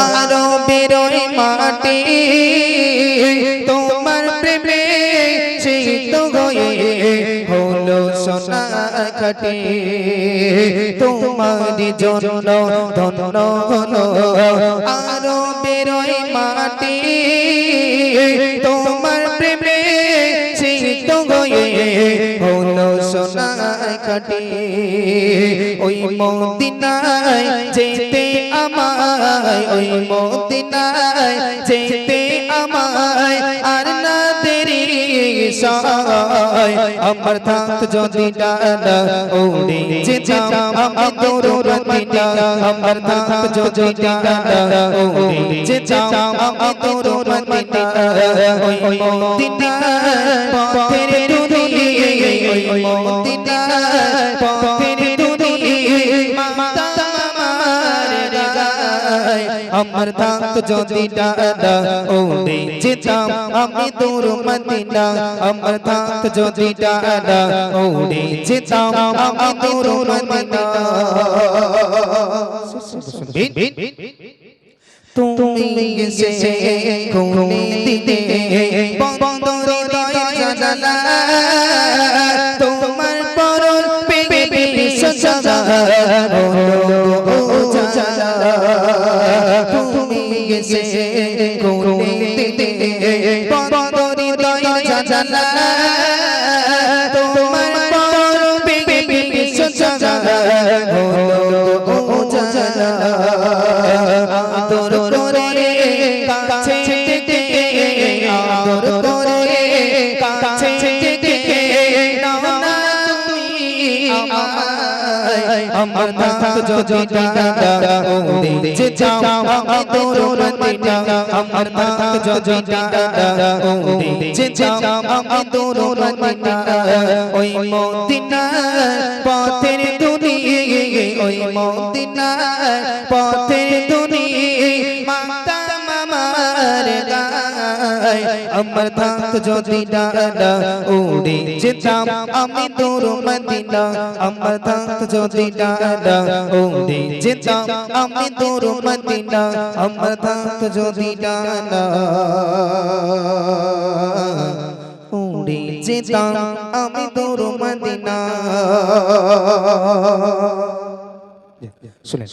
আরও বেরোয় মাটি, তোমার প্রেমে শীত হয়ে হলো সোনা খাটে। তোমার জন্য ধন্য হলো আরও বেরোয় মাটি, তোমার প্রেমে শীত হয়ে হলো সোনা খাটে। ওই মদিনায় যেতে আমায় ওই মদিনায় যেতে আমায় আর না দেরি সয় আমার থাক যদি ডানা ওড়ে যেতাম, আমি তোর মদিনা আমার থাক যদি ডানা ওড়ে যেতাম, আমি তোর মদিনা ওই মদিনা আমার থাক যদি ডানা ওড়ে যেতাম আমি তোর মদিনা। আমার থাক যদি ডানা ওড়ে যেতাম আমি তোর মদিনা। তুমি এসে খুনে দিতে বন্ধ হৃদয় জানালা খুনে দিতে বন্ধ দয়া জানালা আমার থাক যদি ডানা যে যাও আমি তোর মদিনা আমার থাক যদি ডানা যে যাও আমি তোর মদিনা ওই মদিনা পথের দুনি ওই মদিনা পথের দুনি মাতা আমার থাক যদি ডানা উড়ে যেতাম আমি তোর মদিনা আমার থাক যদি ডানা উড়ে যেতাম আমি তোর মদিনা আমার থাক যদি ডানা উড়ে যেতাম আমি তোর মদিনা শুনে